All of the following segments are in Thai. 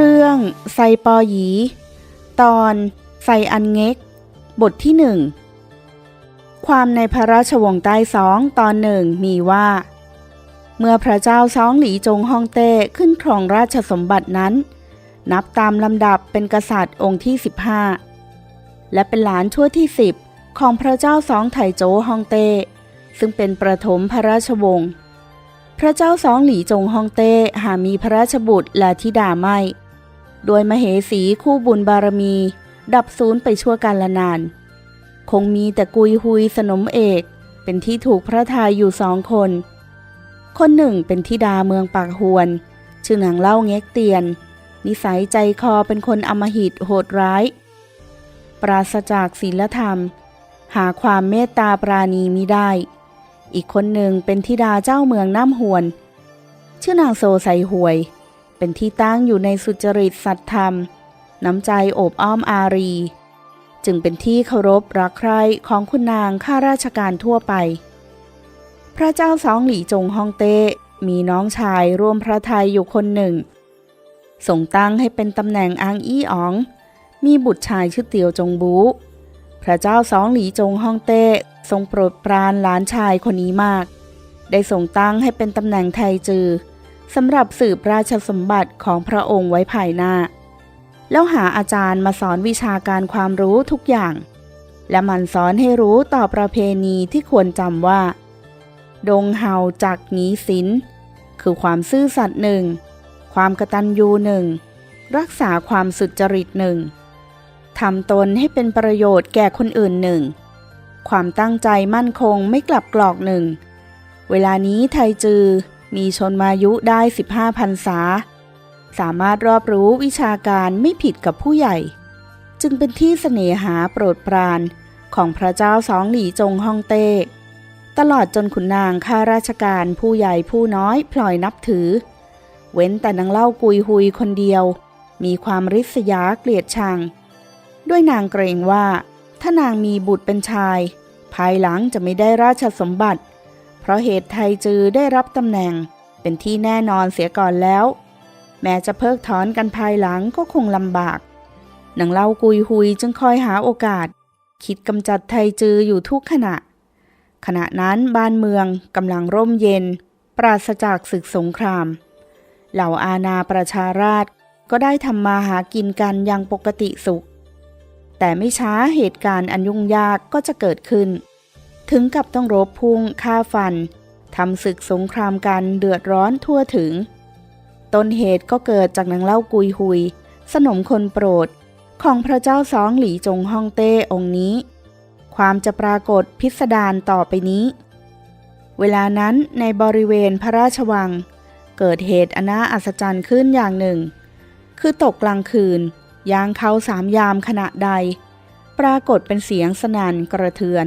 เรื่องไซปอหยี ตอนไซอันเง็ก บทที่หนึ่ง ความในพระราชวงศ์ใต้สองตอนหนึ่งมีว่า เมื่อพระเจ้าซองหลีจงฮ่องเต้ขึ้นครองราชสมบัตินั้น นับตามลำดับเป็นกษัตริย์องค์ที่ 15 และเป็นหลานชั่วที่ 10 ของพระเจ้าสองไถโจฮ่องเต้ซึ่งเป็นประถมพระราชวงศ์พระเจ้าสองหลีจงฮองเต้หามีพระราชบุตรและธิดาไม่ โดยมเหสีคู่บุญบารมี ดับศูนย์ไปชั่วการละนาน คงมีแต่กุยหุยสนมเอก เป็นที่ถูกพระทัยอยู่สองคน คนหนึ่งเป็นธิดาเมืองปากหวน ชื่อนางเล่าเง็กเตียน นิสัยใจคอเป็นคนอำมหิตโหดร้าย ปราศจากศีลธรรม หาความเมตตาปราณีมิได้ อีกคนหนึ่งเป็นธิดาเจ้าเมืองน้ำหวน ชื่อนางโซไซหวย เป็นที่ตั้งอยู่ในสุจริตสัตธรรม น้ำใจโอบอ้อมอารี จึงเป็นที่เคารพรักใคร่ของคุณนางข้าราชการทั่วไป พระเจ้าสองหลี่จงฮ่องเต้มีน้องชายร่วมพระทัยอยู่คนหนึ่งส่งตั้งให้เป็นตำแหน่งอางอี้อ๋อง มีบุตรชายชื่อเตียวจงบู พระเจ้าสองหลีจงฮ่องเต้ทรงโปรดปรานหลานชายคนนี้มาก ได้ส่งตั้งให้เป็นตำแหน่งไทจือ สำหรับสืบราชสมบัติของพระองค์ไว้ภายหน้า แล้วหาอาจารย์มาสอนวิชาการความรู้ทุกอย่าง และมันสอนให้รู้ต่อประเพณีที่ควรจำว่า ดงเฮาจากหนีสินคือความซื่อสัตย์หนึ่ง ความกตัญญูหนึ่ง รักษาความสุจริตหนึ่งทำตนให้เป็นประโยชน์แก่คนอื่นหนึ่ง ความตั้งใจมั่นคงไม่กลับกรอกหนึ่ง เวลานี้ไทยจือ มีชนมายุได้ 15พรรษา สามารถรอบรู้วิชาการไม่ผิดกับผู้ใหญ่ จึงเป็นที่เสน่หาโปรดปรานของพระเจ้าสองหลีจงฮ่องเต้ ตลอดจนขุนนางข้าราชการผู้ใหญ่ผู้น้อยพลอยนับถือ เว้นแต่นางเล่ากุยหุยคนเดียว มีความริษยาเกลียดชัง ด้วยนางเกรงว่า ถ้านางมีบุตรเป็นชาย ภายหลังจะไม่ได้ราชสมบัติ ราะเหตุไทยจือได้รับตำแหน่ง เป็นที่แน่นอนเสียก่อนแล้ว แม้จะเพิกถอนกันภายหลังก็คงลำบากนางเล่ากุยหุยจึงคอยหาโอกาส คิดกำจัดไทยจืออยู่ทุกขณะ ขณะนั้นบ้านเมืองกำลังร่มเย็น ปราศจากศึกสงคราม เหล่าอาณาประชาราชก็ได้ทำมาหากินกันอย่างปกติสุข แต่ไม่ช้าเหตุการณ์อันยุ่งยากก็จะเกิดขึ้น ถึงกับต้องรบพุ่งฆ่าฟันทำศึกสงครามกันเดือดร้อนทั่วถึง ต้นเหตุก็เกิดจากนางเล่ากุยหุย สนมคนโปรด ของพระเจ้าสองหลีจงฮ่องเต้องค์นี้ ความจะปรากฏพิสดารต่อไปนี้ เวลานั้นในบริเวณพระราชวัง เกิดเหตุอนาอัศจรรย์ขึ้นอย่างหนึ่ง คือตกกลางคืนยางเขาสามยามขณะใด ปรากฏเป็นเสียงสนั่นกระเทือน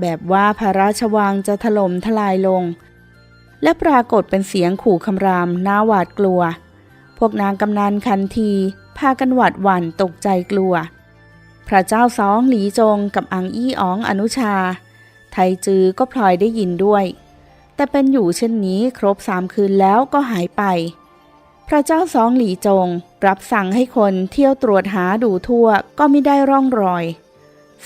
แบบว่าพระราชวังจะถล่มทลายลง และปรากฏเป็นเสียงขู่คำรามน่าหวาดกลัว พวกนางกำนันคันที พากันหวาดหวั่นตกใจกลัว พระเจ้าสองหลีจงกับอังอี้อ๋องอนุชา ไทยจือก็พลอยได้ยินด้วย แต่เป็นอยู่เช่นนี้ครบสามคืนแล้วก็หายไป พระเจ้าสองหลีจงรับสั่งให้คนเที่ยวตรวจหาดูทั่วก็ไม่ได้ร่องรอย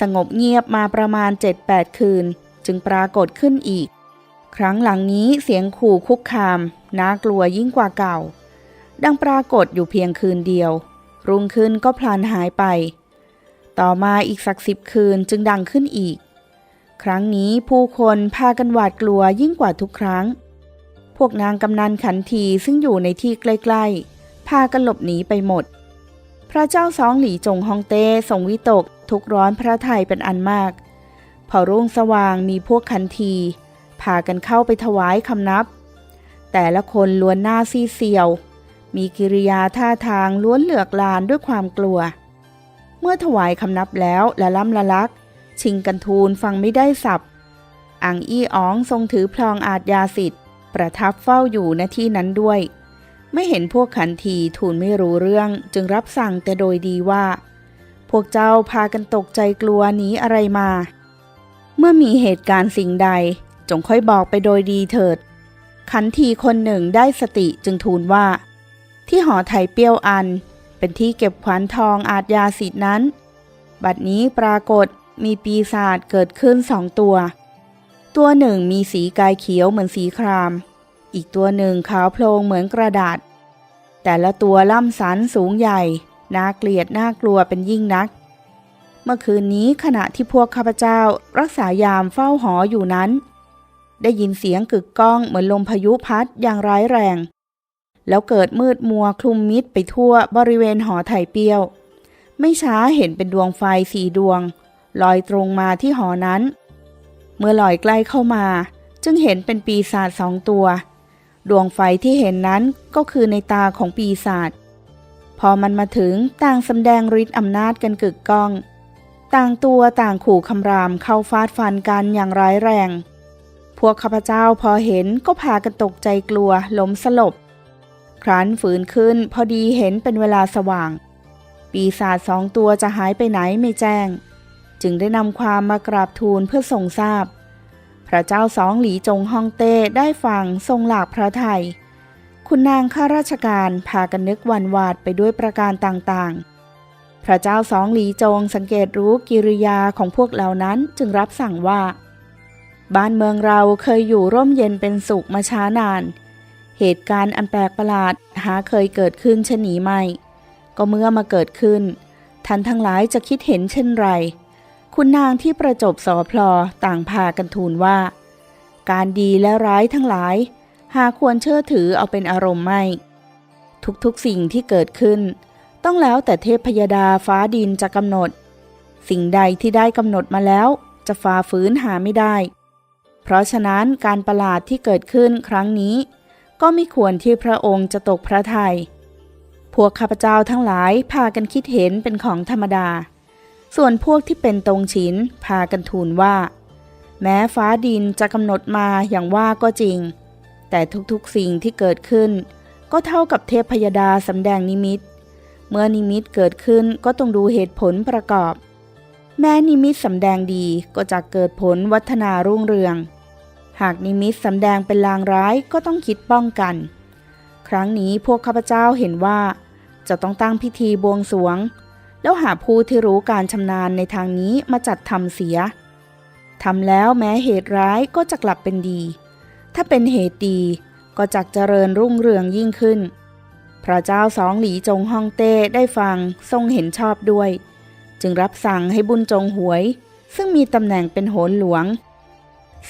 สงบเงียบมาประมาณ 7-8 คืน จึงปรากฏขึ้นอีก ครั้งหลังนี้เสียงขู่คุกคาม น่ากลัวยิ่งกว่าเก่า ดังปรากฏอยู่เพียงคืนเดียว รุ่งขึ้นก็พลันหายไป ต่อมาอีกสักสิบคืนจึงดังขึ้นอีก ครั้งนี้ผู้คนพากันหวาดกลัวยิ่งกว่าทุกครั้ง พวกนางกำนันขันทีซึ่งอยู่ในที่ใกล้ๆ พากันหลบหนีไปหมด พระเจ้าสองหลีจงฮองเต้ทรงวิตกทุกร้อนพระไทยเป็นอันมาก พอรุ่งสว่างมีพวกขันทีพากันเข้าไปถวายคำนับ แต่ละคนล้วนหน้าซีเซียว มีกิริยาท่าทางล้วนเหลือกลานด้วยความกลัว เมื่อถวายคำนับแล้วละล่ำละลัก ชิงกันทูลฟังไม่ได้สับอังอี้อ๋องทรงถือพลองอาจยาสิทธิ์ ประทับเฝ้าอยู่ณที่นั้นด้วย ไม่เห็นพวกขันทีทูลไม่รู้เรื่องจึงรับสั่งแต่โดยดีว่า วกเจ้าพากันตกใจกลัวหนีอะไรมา เมื่อมีเหตุการณ์สิ่งใด จงค่อยบอกไปโดยดีเถิด ขันทีคนหนึ่งได้สติจึงทูลว่า ที่หอไทยเปี้ยวอัน เป็นที่เก็บขวานทองอาจยาสิทธินั้น บัดนี้ปรากฏมีปีศาจเกิดขึ้นสองตัว ตัวหนึ่งมีสีกายเขียวเหมือนสีคราม อีกตัวหนึ่งขาวโพลงเหมือนกระดาษ แต่ละตัวล่ำสันสูงใหญ่ น่าเกลียดน่ากลัวเป็นยิ่งนัก เมื่อคืนนี้ขณะที่พวกข้าพเจ้ารักษายามเฝ้าหออยู่นั้น ได้ยินเสียงกึกก้องเหมือนลมพายุพัดอย่างร้ายแรง แล้วเกิดมืดมัวคลุมมิดไปทั่วบริเวณหอไถ่เปี้ยว ไม่ช้าเห็นเป็นดวงไฟสีดวง ลอยตรงมาที่หอนั้น เมื่อลอยใกล้เข้ามา จึงเห็นเป็นปีศาจสองตัว ดวงไฟที่เห็นนั้นก็คือในตาของปีศาจ อมันมาถึงต่างสำแดงฤทธิ์อำนาจกันกึกก้อง ต่างตัวต่างขู่คำรามเข้าฟาดฟันกันอย่างร้ายแรง พวกข้าพเจ้าพอเห็นก็พากันตกใจกลัวล้มสลบ ครั้นฝืนขึ้นพอดีเห็นเป็นเวลาสว่าง ปีศาจสองตัวจะหายไปไหนไม่แจ้ง จึงได้นำความมากราบทูลเพื่อทรงทราบ พระเจ้าสองหลีจงฮ่องเต้ได้ฟังทรงหลากพระไทย คุณนางข้าราชการพากันนึกวันวาดไปด้วยประการต่างๆ พระเจ้าสองหลีจงสังเกตรู้กิริยาของพวกเหล่านั้นจึงรับสั่งว่า บ้านเมืองเราเคยอยู่ร่มเย็นเป็นสุขมาช้านาน เหตุการณ์อันแปลกประหลาดหาเคยเกิดขึ้นเช่นนี้ไม่ ก็เมื่อมาเกิดขึ้น ท่านทั้งหลายจะคิดเห็นเช่นไร คุณนางที่ประจบสอพลอต่างพากันทูลว่า การดีและร้ายทั้งหลาย หาควรเชื่อถือเอาเป็นอารมณ์ไม่ ทุกๆสิ่งที่เกิดขึ้น ต้องแล้วแต่เทพพยดาฟ้าดินจะกำหนด สิ่งใดที่ได้กำหนดมาแล้ว จะฝ่าฝืนหาไม่ได้ เพราะฉะนั้นการประหลาดที่เกิดขึ้นครั้งนี้ ก็ไม่ควรที่พระองค์จะตกพระทยัยพวกข้าพเจ้าทั้งหลายพากันคิดเห็นเป็นของธรรมดา ส่วนพวกที่เป็นตรงฉินพากันทูลว่า แม้ฟ้าดินจะกำหนดมาอย่างว่าก็จริง แต่ทุกๆสิ่งที่เกิดขึ้น ก็เท่ากับเทพพยดาสำแดงนิมิต เมื่อนิมิตเกิดขึ้นก็ต้องดูเหตุผลประกอบ แม้นิมิตสำแดงดีก็จะเกิดผลวัฒนารุ่งเรือง หากนิมิตสำแดงเป็นลางร้ายก็ต้องคิดป้องกัน ครั้งนี้พวกข้าพเจ้าเห็นว่า จะต้องตั้งพิธีบวงสรวง แล้วหาผู้ที่รู้การชำนาญในทางนี้มาจัดทำเสียทำแล้วแม้เหตุร้ายก็จะกลับเป็นดี ถ้าเป็นเหตุดีก็จักเจริญรุ่งเรืองยิ่งขึ้น พระเจ้าสองหลีจงฮ่องเต้ได้ฟังทรงเห็นชอบด้วย จึงรับสั่งให้บุญจงหวย ซึ่งมีตำแหน่งเป็นโหนหลวง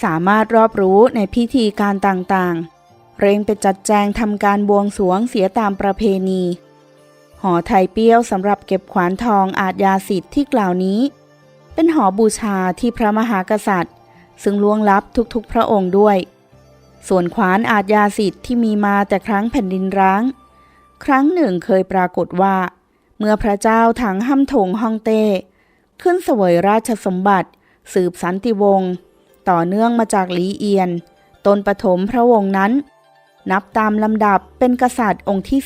สามารถรอบรู้ในพิธีการต่างๆ เร่งไปจัดแจงทำการบวงสรวงเสียตามประเพณีหอไทยเปี้ยวสำหรับเก็บขวานทองอาจยาสิทธิ์ที่กล่าวนี้ เป็นหอบูชาที่พระมหากษัตริย์ ซึ่งล่วงลับทุกๆพระองค์ด้วย ส่วนขวานอาจยาสิทธิ์ที่มีมาแต่ครั้งแผ่นดินร้าง ครั้งหนึ่งเคยปรากฏว่า เมื่อพระเจ้าถังห้ำถงฮ่องเต้ ขึ้นเสวยราชสมบัติ สืบสันติวงศ์ต่อเนื่องมาจากหลีเอียน ตนปฐมพระวงศ์นั้น นับตามลำดับเป็นกษัตริย์องค์ที่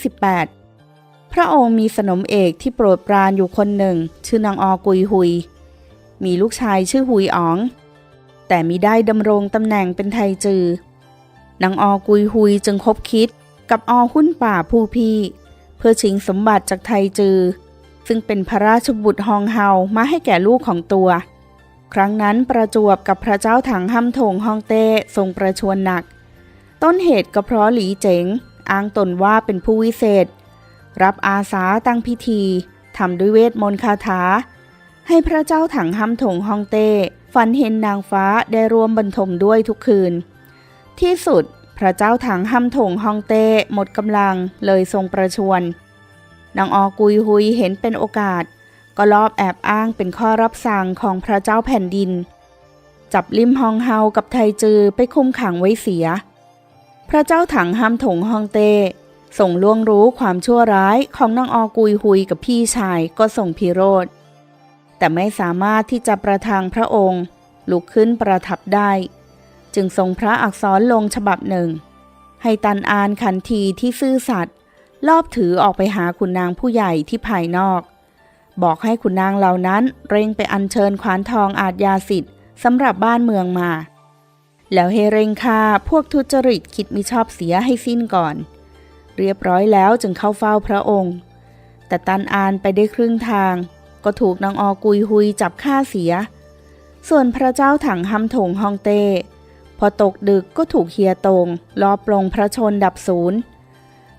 18 พระองค์มีสนมเอกที่โปรดปรานอยู่คนหนึ่ง ชื่อนางออกุยหุย มีลูกชายชื่อหุยอ๋อง แต่มิได้ดำรงตำแหน่งเป็นไทจือ นางออกุยหุยจึงคบคิดกับอหุ้นป่าผู้พี่ เพื่อชิงสมบัติจากไทจือ ซึ่งเป็นพระราชบุตรฮองเฮามาให้แก่ลูกของตัว ครั้งนั้นประจวบกับพระเจ้าถังห้ำถงฮองเต้ทรงประชวรหนัก ต้นเหตุก็เพราะหลีเจ๋งอ้างตนว่าเป็นผู้วิเศษ รับอาสาตั้งพิธีทำด้วยเวทมนต์คาถา ให้พระเจ้าถังห้ำถงฮองเต้ฝันเห็นนางฟ้าได้รวมบรรทมด้วยทุกคืน ที่สุด พระเจ้าถังห้ำถงฮองเต้หมดกำลังเลยทรงประชวรนางออกุยหุยเห็นเป็นโอกาส ก็ลอบแอบอ้างเป็นข้อรับสั่งของพระเจ้าแผ่นดิน จับลิมฮองเฮากับไทจือไปคุมขังไว้เสีย พระเจ้าถังห้ำถงฮองเต้ส่งล่วงรู้ความชั่วร้ายของนางออกุยหุยกับพี่ชายก็ส่งพิโรธแต่ไม่สามารถที่จะประทางพระองค์ลุกขึ้นประทับได้ จึงทรงพระอักษรลงฉบับหนึ่ง ให้ตันอานขันทีที่ซื่อสัตย์ลอบถือออกไปหาคุณนางผู้ใหญ่ที่ภายนอก บอกให้คุณนางเหล่านั้นเร่งไปอัญเชิญขวานทองอาจยาสิทธิ์สำหรับบ้านเมืองมา แล้วให้เร่งฆ่าพวกทุจริตคิดมิชอบเสียให้สิ้นก่อน เรียบร้อยแล้วจึงเข้าเฝ้าพระองค์ แต่ตันอานไปได้ครึ่งทาง ก็ถูกนางออกุยฮุยจับฆ่าเสีย ส่วนพระเจ้าถังฮัมถงฮองเต้ พอตกดึกก็ถูกเฮียตงลอปลงพระชนดับศูนย์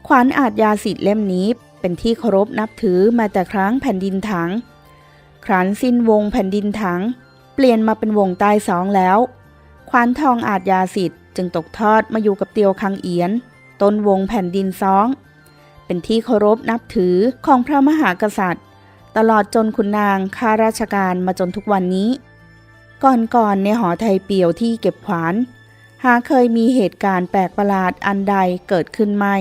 ขวานอาจยาสิทธิ์เล่มนี้เป็นที่เคารพนับถือมาแต่ครั้งแผ่นดินถัง ครั้นสิ้นวงแผ่นดินถัง เปลี่ยนมาเป็นวงใต้สองแล้ว ขวานทองอาจยาสิทธิ์จึงตกทอดมาอยู่กับเตียวคังเอียน ต้นวงแผ่นดินสอง เป็นที่เคารพนับถือของพระมหากษัตริย์ ตลอดจนคุณนางข้าราชการมาจนทุกวันนี้ ก่อนๆในหอไทยเปียวที่เก็บขวาน หาเคยมีเหตุการณ์แปลกประหลาดอันใดเกิดขึ้นไม่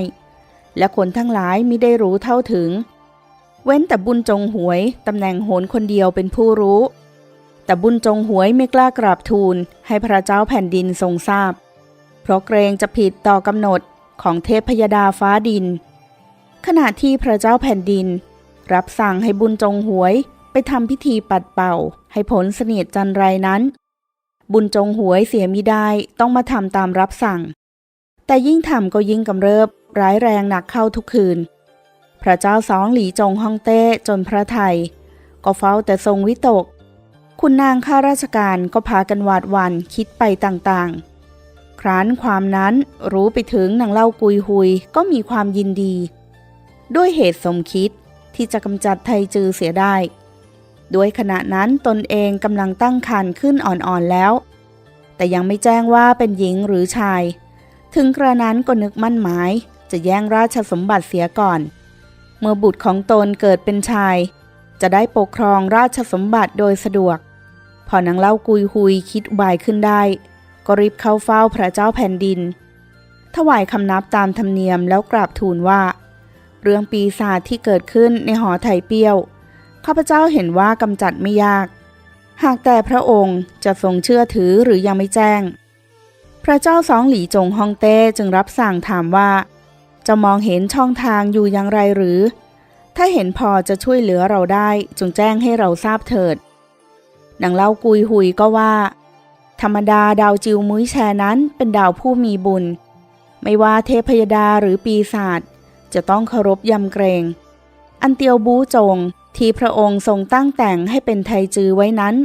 และคนทั้งหลายมิได้รู้เท่าถึง เว้นแต่บุญจงหวยตำแหน่งโหนคนเดียวเป็นผู้รู้ แต่บุญจงหวยไม่กล้ากราบทูลให้พระเจ้าแผ่นดินทรงทราบ เพราะเกรงจะผิดต่อกำหนดของเทพยดาฟ้าดิน ขณะที่พระเจ้าแผ่นดิน รับสั่งให้บุญจงหวย ไปทำพิธีปัดเป่า ให้ผลเสนียดจันไรนั้น บุญจงหวยเสียมิได้ต้องมาทำตามรับสั่ง แต่ยิ่งทำก็ยิ่งกำเริบร้ายแรงหนักเข้าทุกคืน พระเจ้าสองหลีจงฮ่องเต้จนพระไทย ก็เฝ้าแต่ทรงวิตก คุณนางข้าราชการก็พากันหวาดหวั่นคิดไปต่างๆ ครั้นความนั้นรู้ไปถึงนางเล่ากุยหุยก็มีความยินดี ด้วยเหตุสมคิดที่จะกำจัดไทจือเสียได้ ด้วยขณะนั้นตนเองกำลังตั้งครรภ์ขึ้นอ่อนๆแล้ว แต่ยังไม่แจ้งว่าเป็นหญิงหรือชาย ถึงกระนั้นก็นึกมั่นหมาย จะแย่งราชสมบัติเสียก่อน เมื่อบุตรของตนเกิดเป็นชาย จะได้ปกครองราชสมบัติโดยสะดวก พอนางเล่ากุยหุยคิดบายขึ้นได้ ก็รีบเข้าเฝ้าพระเจ้าแผ่นดิน ถวายคำนับตามธรรมเนียมแล้วกราบทูลว่า เรื่องปีศาจที่เกิดขึ้นในหอไถ่เปี้ยว ข้าพเจ้าเห็นว่ากำจัดไม่ยาก หากแต่พระองค์จะทรงเชื่อถือหรือยังไม่แจ้ง พระเจ้าสองหลีจงฮองเต้จึงรับสั่งถามว่า จะมองเห็นช่องทางอยู่อย่างไรหรือ ถ้าเห็นพอจะช่วยเหลือเราได้จงแจ้งให้เราทราบเถิดนางเล่ากุยหุยก็ว่า ธรรมดาดาวจิวมุ้ยแชนั้นเป็นดาวผู้มีบุญ ไม่ว่าเทพยดาหรือปีศาจจะต้องเคารพยำเกรง อันเตียวบูจง ที่พระองค์ทรงตั้งแต่งให้เป็นไทจือไว้นั้น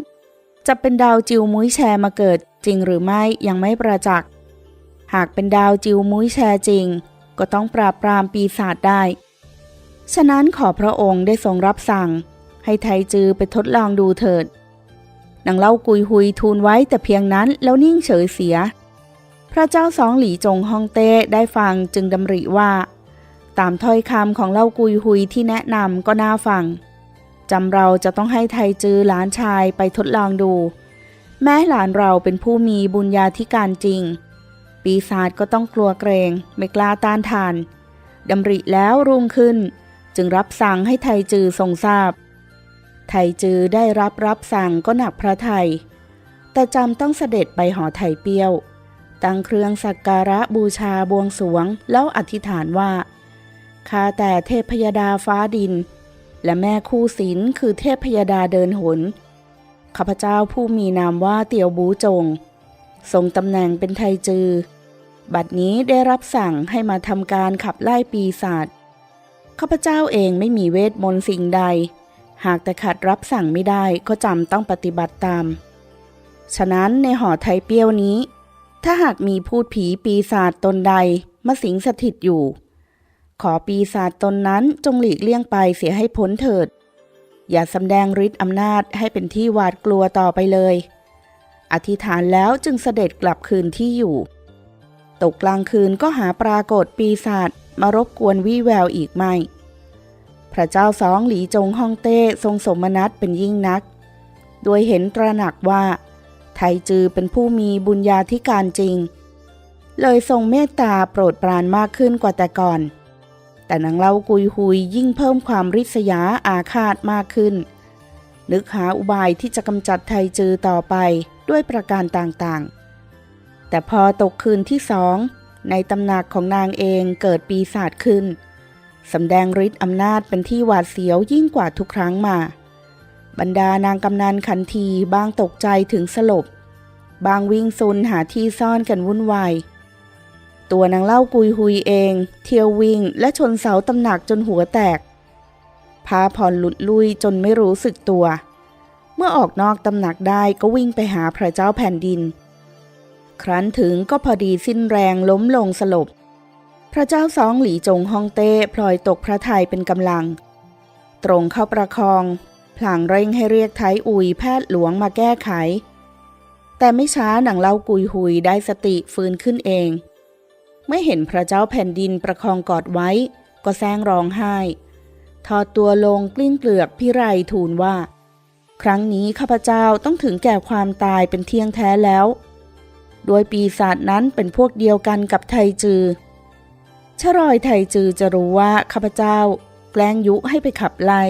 จะเป็นดาวจิวมุ้ยแชมาเกิดจริงหรือไม่ยังไม่ประจักษ์ หากเป็นดาวจิวมุ้ยแชจริง ก็ต้องปราบปรามปีศาจได้ ฉะนั้นขอพระองค์ได้ทรงรับสั่ง ให้ไทจือไปทดลองดูเถิดนางเล่ากุยหุยทูลไว้แต่เพียงนั้นแล้วนิ่งเฉยเสีย พระเจ้าสองหลีจงฮ่องเต้ได้ฟังจึงดำริว่า ตามถ้อยคำของเล่ากุยหุยที่แนะนำก็น่าฟัง จำเราจะต้องให้ไทจือหลานชายไปทดลองดู แม้หลานเราเป็นผู้มีบุญญาธิการจริง ปีศาจก็ต้องกลัวเกรง ไม่กล้าต้านทานดำริแล้วรุ่งขึ้น จึงรับสั่งให้ไทจือทรงทราบ ไทจือได้รับรับสั่งก็หนักพระไทย แต่จำต้องเสด็จไปหอไทยเปี้ยว ตั้งเครื่องสักการะบูชาบวงสวงแล้วอธิษฐานว่าข้าแต่เทพยดาฟ้าดิน และแม่คู่ศิลคือเทพพยดาเดินหน ข้าพเจ้าผู้มีนามว่าเตียวบูจง ทรงตำแหน่งเป็นไทจือ บัดนี้ได้รับสั่งให้มาทำการขับไล่ปีศาจ ข้าพเจ้าเองไม่มีเวทมนต์สิ่งใด หากแต่ขัดรับสั่งไม่ได้ก็จำต้องปฏิบัติตาม ฉะนั้นในหอไทยเปี้ยวนี้ ถ้าหากมีพูดผีปีศาจตนใดมาสิงสถิตอยู่ ขอปีศาจตนนั้นจงหลีกเลี่ยงไปเสียให้พ้นเถิด อย่าสำแดงฤทธิ์อำนาจให้เป็นที่หวาดกลัวต่อไปเลย อธิษฐานแล้วจึงเสด็จกลับคืนที่อยู่ ตกกลางคืนก็หาปรากฏปีศาจมารบกวนวี่แววอีกไม่ พระเจ้าสองหลีจงฮ่องเต้ทรงสมนัตเป็นยิ่งนัก โดยเห็นตระหนักว่า ไทจือเป็นผู้มีบุญญาธิการจริง เลยทรงเมตตาโปรดปรานมากขึ้นกว่าแต่ก่อน แต่นางเล่ากุยหุยยิ่งเพิ่มความริษยาอาฆาตมากขึ้น นึกหาอุบายที่จะกำจัดไทจือต่อไปด้วยประการต่างๆ แต่พอตกคืนที่สองในตำหนักของนางเองเกิดปีศาจขึ้นสำแดงฤทธิ์อำนาจเป็นที่หวาดเสียวยิ่งกว่าทุกครั้งมา บรรดานางกำนันขันทีบางตกใจถึงสลบ บางวิ่งซุนหาที่ซ่อนกันวุ่นวาย ตัวนางเล่ากุยหุยเอง เที่ยววิ่งและชนเสาตำหนักจนหัวแตกพาผ่อนหลุดลุยจนไม่รู้สึกตัว เมื่อออกนอกตำหนักได้ก็วิ่งไปหาพระเจ้าแผ่นดิน ครั้นถึงก็พอดีสิ้นแรงล้มลงสลบ พระเจ้าสองหลีจงฮองเต้พลอยตกพระทัยเป็นกำลัง ตรงเข้าประคอง พลางเร่งให้เรียกไทยอุยแพทย์หลวงมาแก้ไข แต่ไม่ช้าหนังเล่ากุยหุยได้สติฟื้นขึ้นเอง ไม่เห็นพระเจ้าแผ่นดินประคองกอดไว้ ก็แซงร้องไห้ ทอดตัวลงกลิ้งเกลือกพิไรทูลว่า ครั้งนี้ข้าพเจ้าต้องถึงแก่ความตายเป็นเที่ยงแท้แล้ว โดยปีศาจนั้นเป็นพวกเดียวกันกับไทจือชรอยไทจือจะรู้ว่าข้าพเจ้า แกล้งยุให้ไปขับไล่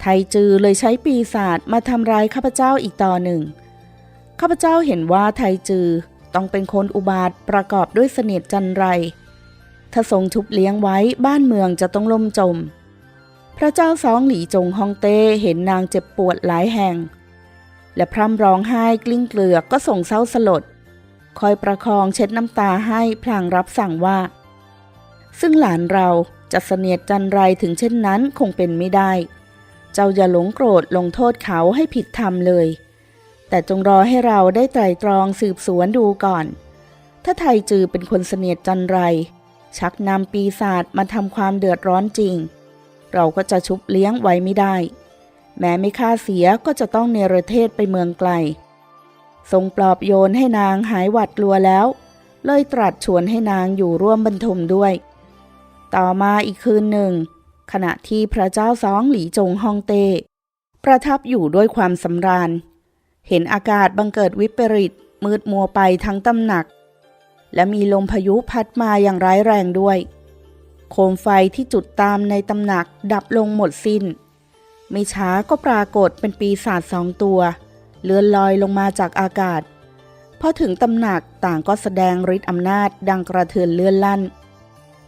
ไทจือเลยใช้ปีศาจมาทำร้ายข้าพเจ้าอีกต่อหนึ่ง ข้าพเจ้าเห็นว่าไทจือ ต้องเป็นคนอุบาทประกอบด้วยเสน่ห์จันไร ถ้าทรงชุบเลี้ยงไว้บ้านเมืองจะต้องล่มจม พระเจ้าสองหลีจงฮองเต้เห็นนางเจ็บปวดหลายแห่ง และพร่ำร้องไห้กลิ้งเกลือกก็ส่งเศร้าสลด คอยประคองเช็ดน้ำตาให้พลางรับสั่งว่า ซึ่งหลานเราจะเสนียดจันไรถึงเช่นนั้นคงเป็นไม่ได้ เจ้าอย่าหลงโกรธลงโทษเขาให้ผิดธรรมเลย แต่จงรอให้เราได้ไตรตรองสืบสวนดูก่อน ถ้าไทยจือเป็นคนเสนียดจันไร ชักนำปีศาจมาทำความเดือดร้อนจริง เราก็จะชุบเลี้ยงไว้ไม่ได้ แม้ไม่ค่าเสียก็จะต้องเนรเทศไปเมืองไกล ทรงปลอบโยนให้นางหายหวัดกลัวแล้ว เลยตรัสชวนให้นางอยู่ร่วมบรรทมด้วย ต่อมาอีกคืนหนึ่ง ขณะที่พระเจ้าสองหลีจงฮองเต้ประทับอยู่ด้วยความสำราญ เห็นอากาศบังเกิดวิปริต มืดมัวไปทั้งตำหนัก และมีลมพายุพัดมาอย่างร้ายแรงด้วย โคมไฟที่จุดตามในตำหนักดับลงหมดสิน้น ไม่ช้าก็ปรากฏเป็นปีศาจสองตัว เลื่อนลอยลงมาจากอากาศพอถึงตำหนักต่างก็แสดงฤทธิ์อำนาจดังกระเทือนเลื่อนลั่น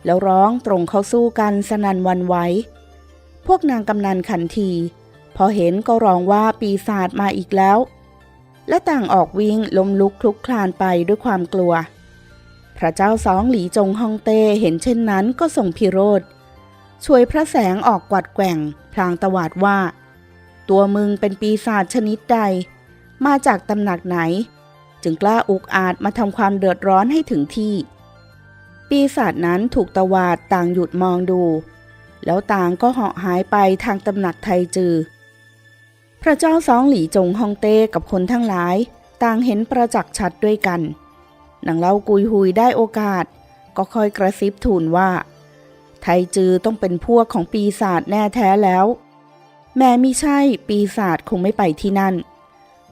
แล้วร้องตรงเข้าสู้กันสนันวันไหวพวกนางกำนันขันที พอเห็นก็ร้องว่าปีศาจมาอีกแล้ว และต่างออกวิ่งล้มลุกคลุกคลานไปด้วยความกลัว พระเจ้าสองหลีจงฮองเต้เห็นเช่นนั้นก็ส่งพิโรธช่วยพระแสงออกกวัดแกว่ง พลางตวาดว่า ตัวมึงเป็นปีศาจชนิดใด มาจากตำหนักไหน จึงกล้าอุกอาจมาทำความเดือดร้อนให้ถึงที่ ปีศาจนั้นถูกตวาดต่างหยุดมองดู แล้วต่างก็เหาะหายไปทางตำหนักไทจือ พระเจ้าสองหลีจงฮองเต้กับคนทั้งหลาย ต่างเห็นประจักษ์ชัดด้วยกันนางเล่ากุยหุยได้โอกาส ก็คอยกระซิบทูลว่า ไทจือต้องเป็นพวกของปีศาจแน่แท้แล้ว แม้มิใช่ปีศาจคงไม่ไปที่นั่น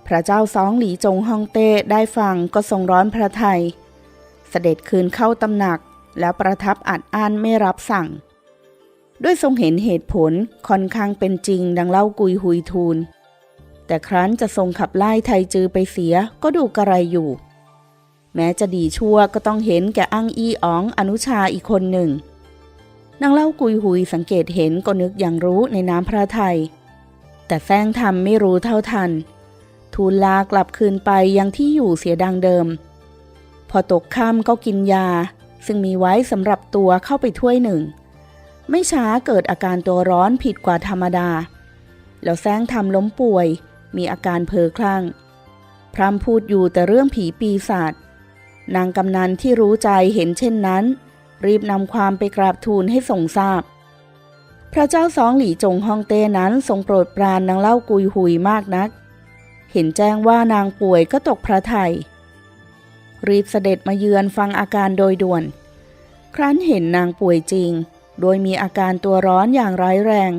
พระเจ้าสองหลีจงฮองเต้ได้ฟังก็ทรงร้อนพระไทย เสด็จคืนเข้าตำหนักแล้วประทับอัดอั้นไม่รับสั่ง ด้วยทรงเห็นเหตุผลค่อนข้างเป็นจริงดังเล่ากุยหุยทูล แต่ครั้นจะทรงขับไล่ไทจือไปเสียก็ดูกระไรอยู่ แม้จะดีชั่วก็ต้องเห็นแก่อั้งอี้อ๋องอนุชาอีกคนหนึ่ง นางเล่ากุยหุยสังเกตเห็นก็นึกอย่างรู้ในน้ำพระทยัยแต่แฟงทำไม่รู้เท่าทัน ทูลลากลับคืนไปยังที่อยู่เสียดังเดิม พอตกค่ำก็กินยา ซึ่งมีไว้สำหรับตัวเข้าไปถ้วยหนึ่ง ไม่ช้าเกิดอาการตัวร้อนผิดกว่าธรรมดา แล้วแซงทำล้มป่วย มีอาการเพ้อคลั่ง พรำพูดอยู่แต่เรื่องผีปีศาจนางกำนันที่รู้ใจเห็นเช่นนั้น รีบนำความไปกราบทูลให้ทรงทราบ พระเจ้าสองหลี่จงฮองเต้นั้นทรงโปรดปรานนางเล่ากุยหุยมากนัก เห็นแจ้งว่านางป่วยก็ตกพระทยรีบเสด็จมาเยือนฟังอาการโดยด่วน ครั้นเห็นนางป่วยจริง โดยมีอาการตัวร้อนอย่างร้ายแรง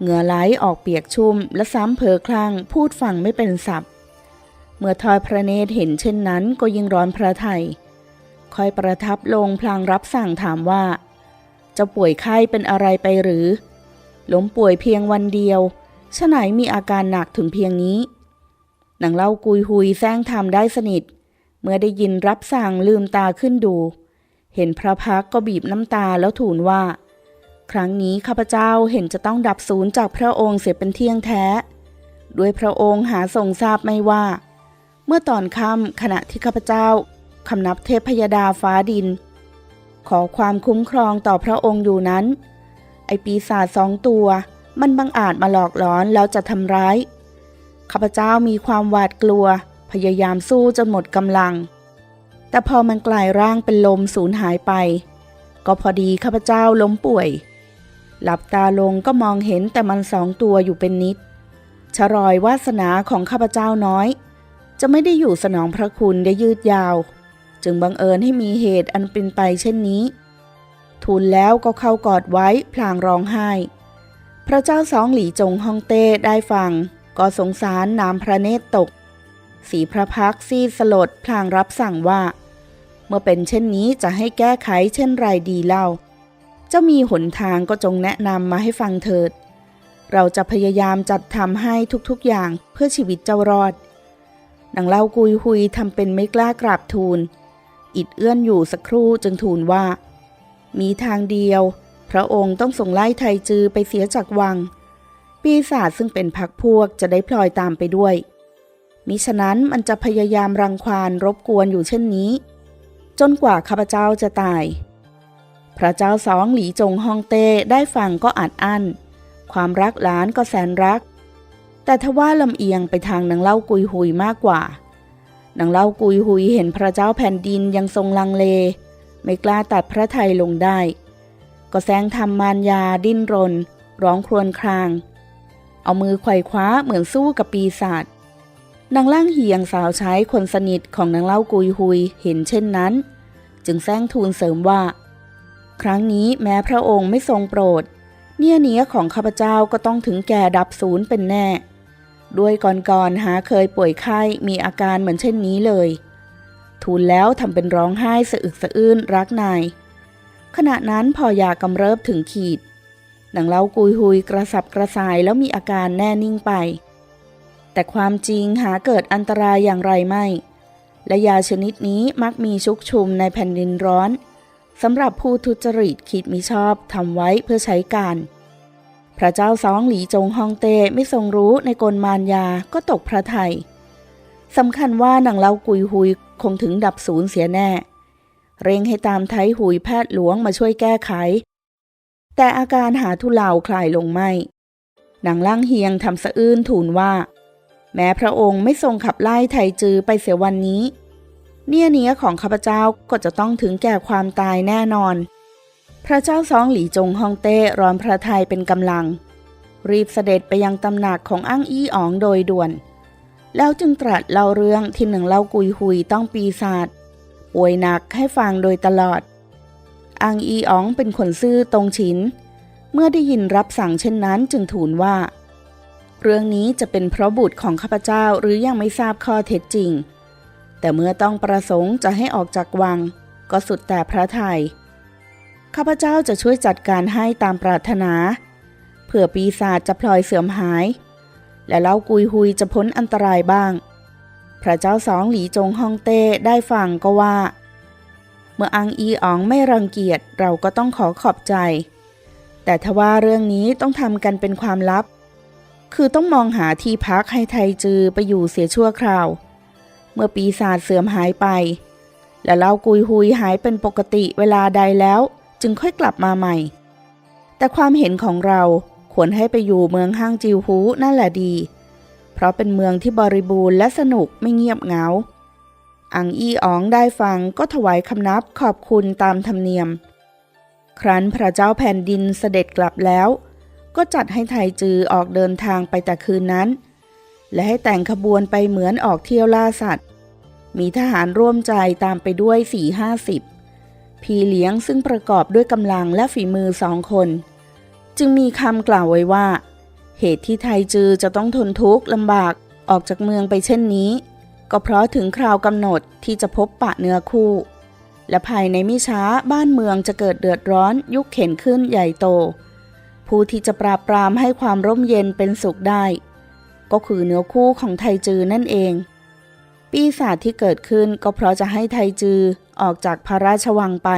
เหงื่อไหลออกเปียกชุ่ม และซ้ำเพอคลั่งพูดฟังไม่เป็นสับเมื่อทอยพระเนตรเห็นเช่นนั้นก็ยิ่งร้อนพระไทยคอยประทับลงพลางรับสั่งถามว่าจ้าป่วยไข้เป็นอะไรไปหรือล้มป่วยเพียงวันเดียวฉะไหนมีอาการหนักถึงเพียงนี้นางเล่ากุยหุยแซงทำได้สนิท เมื่อได้ยินรับสั่งลืมตาขึ้นดู เห็นพระพักก็บีบน้ำตาแล้วทูลว่า ครั้งนี้ข้าพเจ้าเห็นจะต้องดับศูนย์จากพระองค์เสียเป็นเที่ยงแท้ ด้วยพระองค์หาทรงทราบไม่ว่า เมื่อตอนค่ำขณะที่ข้าพเจ้าคำนับเทพพยดาฟ้าดิน ขอความคุ้มครองต่อพระองค์อยู่นั้น ไอปีศาจสองตัว มันบังอาจมาหลอกหลอนแล้วจะทำร้ายข้าพเจ้ามีความหวาดกลัว พยายามสู้จนหมดกำลัง แต่พอมันกลายร่างเป็นลมสูญหายไป ก็พอดีข้าพเจ้าล้มป่วย หลับตาลงก็มองเห็นแต่มันสองตัวอยู่เป็นนิด ชรอยวาสนาของข้าพเจ้าน้อย จะไม่ได้อยู่สนองพระคุณได้ยืดยาว จึงบังเอิญให้มีเหตุอันเป็นไปเช่นนี้ ทูลแล้วก็เข้ากอดไว้พลางร้องไห้ พระเจ้าสองหลีจงฮ่องเต้ได้ฟัง ก็สงสารน้ำพระเนตรตก สีพระพักซีสลดพลางรับสั่งว่า เมื่อเป็นเช่นนี้จะให้แก้ไขเช่นไรดีเล่า เจ้ามีหนทางก็จงแนะนำมาให้ฟังเถิด เราจะพยายามจัดทำให้ทุกๆอย่างเพื่อชีวิตเจ้ารอดนางเล่ากุยหุยทำเป็นไม่กล้ากราบทูล อิดเอื้อนอยู่สักครู่จึงทูลว่า มีทางเดียว พระองค์ต้องส่งไล่ไทยจือไปเสียจากวัง ปีศาจซึ่งเป็นพักพวกจะได้พลอยตามไปด้วย มิฉะนั้นมันจะพยายามรังควานรบกวนอยู่เช่นนี้ จนกว่าข้าพเจ้าจะตาย พระเจ้าสองหลีจงฮองเต้ได้ฟังก็อัดอั้น ความรักหลานก็แสนรัก แต่ทว่าลำเอียงไปทางนางเล่ากุยหุยมากกว่านางเล่ากุยหุยเห็นพระเจ้าแผ่นดินยังทรงลังเล ไม่กล้าตัดพระไทยลงได้ ก็แซงทำมารยาดิ้นรน ร้องครวญคราง เอามือไขว่คว้าเหมือนสู้กับปีศาจนางล่างเหียงสาวใช้คนสนิทของนางเล่ากุยหุยเห็นเช่นนั้น จึงแซงทูลเสริมว่า ครั้งนี้แม้พระองค์ไม่ทรงโปรด เนี่ยเนี้ยของข้าพเจ้าก็ต้องถึงแก่ดับศูนย์เป็นแน่ ด้วยก่อนๆหาเคยป่วยไข้มีอาการเหมือนเช่นนี้เลย ทูลแล้วทำเป็นร้องไห้สะอึกสะอื้นรักนาย ขณะนั้นพอยากำเริบถึงขีดหนังเล้ากุยหุยกระสับกระส่ายแล้วมีอาการแน่นิ่งไป แต่ความจริงหาเกิดอันตรายอย่างไรไม่ และยาชนิดนี้มักมีชุกชุมในแผ่นดินร้อน สำหรับผู้ทุจริตคิดมิชอบทำไว้เพื่อใช้การ พระเจ้าสองหลีจงฮองเต้ไม่ทรงรู้ในกลมารยาก็ตกพระทัยสำคัญว่านังเล้ากุยหุยคงถึงดับศูนย์เสียแน่ เร่งให้ตามไทยหุยแพทย์หลวงมาช่วยแก้ไข แต่อาการหาทุเลาคลายลงไม่นังล่างเฮียงทำสะอื้นทูลว่า แม้พระองค์ไม่ทรงขับไล่ไทยจือไปเสียวันนี้ เนี่ยเนี้ยของข้าพเจ้าก็จะต้องถึงแก่ความตายแน่นอน พระเจ้าซองหลีจงฮองเต้ร้อนพระทัยเป็นกำลัง รีบเสด็จไปยังตำหนักของอ้างอี้อ๋องโดยด่วน แล้วจึงตรัสเล่าเรื่องที่หนึ่งเล่ากุยหุยต้องปีศาจป่วยหนักให้ฟังโดยตลอดอังอีอ๋องเป็นคนซื่อตรงฉิน เมื่อได้ยินรับสั่งเช่นนั้นจึงทูลว่า เรื่องนี้จะเป็นเพราะบุตรของข้าพเจ้าหรือยังไม่ทราบข้อเท็จจริง แต่เมื่อต้องประสงค์จะให้ออกจากวัง ก็สุดแต่พระทยัยข้าพเจ้าจะช่วยจัดการให้ตามปรารถนาเผื่อปีศาจจะพลอยเสื่อมหาย และเล่ากุยหุยจะพ้นอันตรายบ้าง พระเจ้าสองหลีจงฮ่องเต้ได้ฟังก็ว่า เมื่ออังอีอ๋องไม่รังเกียจเราก็ต้องขอขอบใจ แต่ทว่าเรื่องนี้ต้องทำกันเป็นความลับ คือต้องมองหาที่พักให้ไทยจือไปอยู่เสียชั่วคราว มื่อปีศาจเสื่อมหายไป และเล่ากุยหุยหายเป็นปกติเวลาใดแล้ว จึงค่อยกลับมาใหม่ แต่ความเห็นของเราควรให้ไปอยู่เมืองห้างจิวฮูนั่นแหละดี เพราะเป็นเมืองที่บริบูรณ์และสนุกไม่เงียบเหงา อังอี้อ๋องได้ฟังก็ถวายคำนับขอบคุณตามธรรมเนียม ครั้นพระเจ้าแผ่นดินเสด็จกลับแล้ว ก็จัดให้ไทจือออกเดินทางไปแต่คืนนั้น และให้แต่งขบวนไปเหมือนออกเที่ยวล่าสัตว์ มีทหารร่วมใจตามไปด้วยสี่ห้าสิบพี่เลี้ยงซึ่งประกอบด้วยกำลังและฝีมือสองคน จึงมีคำกล่าวไว้ว่า เหตุที่ไทยจือจะต้องทนทุกข์ลำบากออกจากเมืองไปเช่นนี้ ก็เพราะถึงคราวกำหนดที่จะพบปะเนื้อคู่ และภายในไม่ช้าบ้านเมืองจะเกิดเดือดร้อนยุคเข็นขึ้นใหญ่โต ผู้ที่จะปราบปรามให้ความร่มเย็นเป็นสุขได้ ก็คือเนื้อคู่ของไทจือนั่นเอง ปีศาจที่เกิดขึ้นก็เพราะจะให้ไทจือออกจากพระราชวังไป